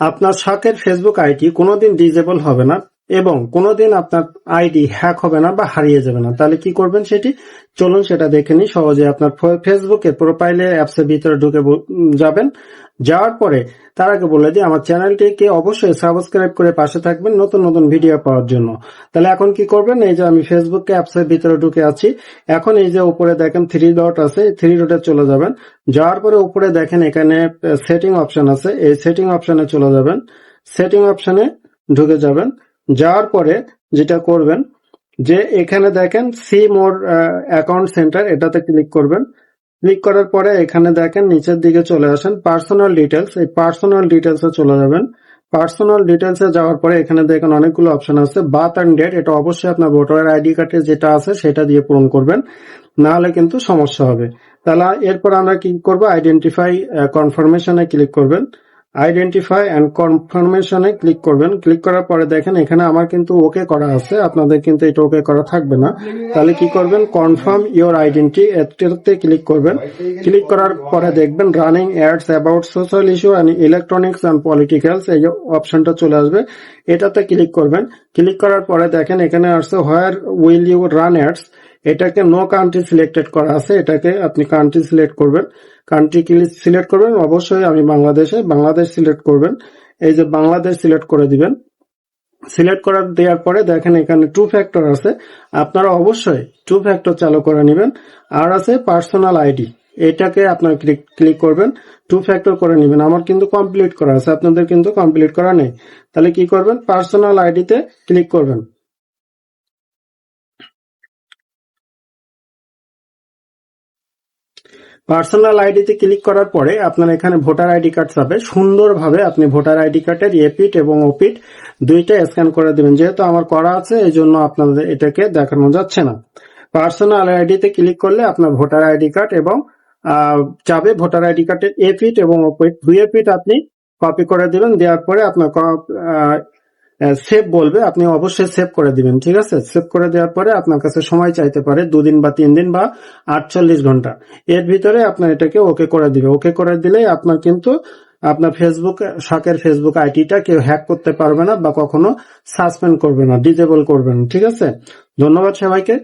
আপনার শখের Facebook ID কোনোদিন ডিজেবল হবে না। এবং কোনোদিন আপনার আইডি হ্যাক হবে না বা হারিয়ে যাবে না। তাহলে কি করবেন সেটি? চলুন সেটা দেখে নিই। সহজে আপনার ফেসবুকের প্রোফাইলে অ্যাপসের ভিতরে ঢুকে যাবেন। যাওয়ার পরে তার আগে বলে দিই, আমার চ্যানেলটিকে অবশ্যই সাবস্ক্রাইব করে পাশে থাকবেন নতুন নতুন ভিডিও পাওয়ার জন্য। তাহলে এখন কি করবেন? এই যে আমি ফেসবুক অ্যাপসের ভিতরে ঢুকে আছি। এখন এই যে উপরে দেখেন থ্রি ডট আছে থ্রি ডটে চলে যাবেন। যাওয়ার পরে উপরে দেখেন এখানে সেটিং অপশন আছে। এই সেটিং অপশনে চলে যাবেন। সেটিং অপশনে ঢুকে যাবেন। যাওয়ার পরে যেটা করবেন, যে এখানে দেখেন সি মোর অ্যাকাউন্ট সেন্টার এটাতে ক্লিক করবেন। ক্লিক করার পরে এখানে দেখেন নিচের দিকে চলে আসেন পার্সোনাল ডিটেলস এই পার্সোনাল ডিটেলস চলে যাবেন। পার্সোনাল ডিটেলস যাওয়ার পরে এখানে দেখেন অনেকগুলো অপশন আছে বার্থ অ্যান্ড ডেট এটা অবশ্যই আপনার ভোটার আইডি কার্ডে যেটা আছে সেটা দিয়ে পূরণ করবেন না হলে কিন্তু সমস্যা হবে। তাহলে এরপর আমরা কি করব? আইডেন্টিফাই কনফার্মেশনে ক্লিক করবেন। আইডেন্টিফাই অ্যান্ড কনফার্মেশনে ক্লিক করবেন। ক্লিক করার পরে দেখেন, এখানে আমার কিন্তু ওকে করা আছে। আপনাদের কিন্তু এটা ওকে করা থাকবে না। তাহলে কি করবেন? কনফার্ম ইওর আইডেন্টি এটাতে ক্লিক করবেন। ক্লিক করার পরে দেখবেন running ads about social issue and electronics and politicals এই অপশনটা চলে আসবে। এটাতে ক্লিক করবেন। ক্লিক করার পরে দেখেন, এখানে আসছে where will you run ads এটাকে নো কান্ট্রি সিলেক্টেড করা আছে, এটাকে আপনি কান্ট্রি সিলেক্ট করবেন। কান্ট্রি সিলেক্ট করবেন, অবশ্যই আমি বাংলাদেশে বাংলাদেশ সিলেক্ট করবেন। এই যে বাংলাদেশ সিলেক্ট করে দিবেন। সিলেক্ট করার দেওয়ার পরে দেখেন এখানে টু ফ্যাক্টর আছে। আপনারা অবশ্যই টু ফ্যাক্টর চালু করে নেবেন। আর আছে পার্সোনাল আইডি এটাকে আপনার ক্লিক ক্লিক করবেন টু ফ্যাক্টর করে নেবেন। আমার কিন্তু কমপ্লিট করা আছে, আপনাদের কিন্তু কমপ্লিট করা নেই। তাহলে কি করবেন? পার্সোনাল আইডিতে ক্লিক করবেন। পার্সোনাল আইডিতে ক্লিক করার পরে আপনার এখানে ভোটার আইডি কার্ড পাবে সুন্দরভাবে আপনি ভোটার আইডি কার্ডের এপিট এবং ওপিট দুইটা স্ক্যান করে দিবেন। যেহেতু আমার করা আছে এই জন্য আপনাদের এটাকে দেখানো যাচ্ছে না। পার্সোনাল আইডিতে ক্লিক করলে আপনার ভোটার আইডি কার্ড এবং যাবে ভোটার আইডি কার্ডের এপিট এবং ওপিট দুই এপিট আপনি কপি করে দিবেন। দেওয়ার পরে আপনার সেভ বলবে, আপনি অবশ্যই সেভ করে দিবেন, ঠিক আছে? সেভ করে দেওয়ার পরে আপনার কাছে সময় চাইতে পারে দুদিন বা তিন দিন বা আটচল্লিশ ঘণ্টা। এর ভিতরে আপনার এটাকে ওকে করে দিবে। ওকে করে দিলে আপনার কিন্তু আপনার ফেসবুক শাকের ফেসবুক আইডিটা কেউ হ্যাক করতে পারবে না বা কখনো সাসপেন্ড করবে না ডিজেবল করবে না, ঠিক আছে? ধন্যবাদ সবাইকে।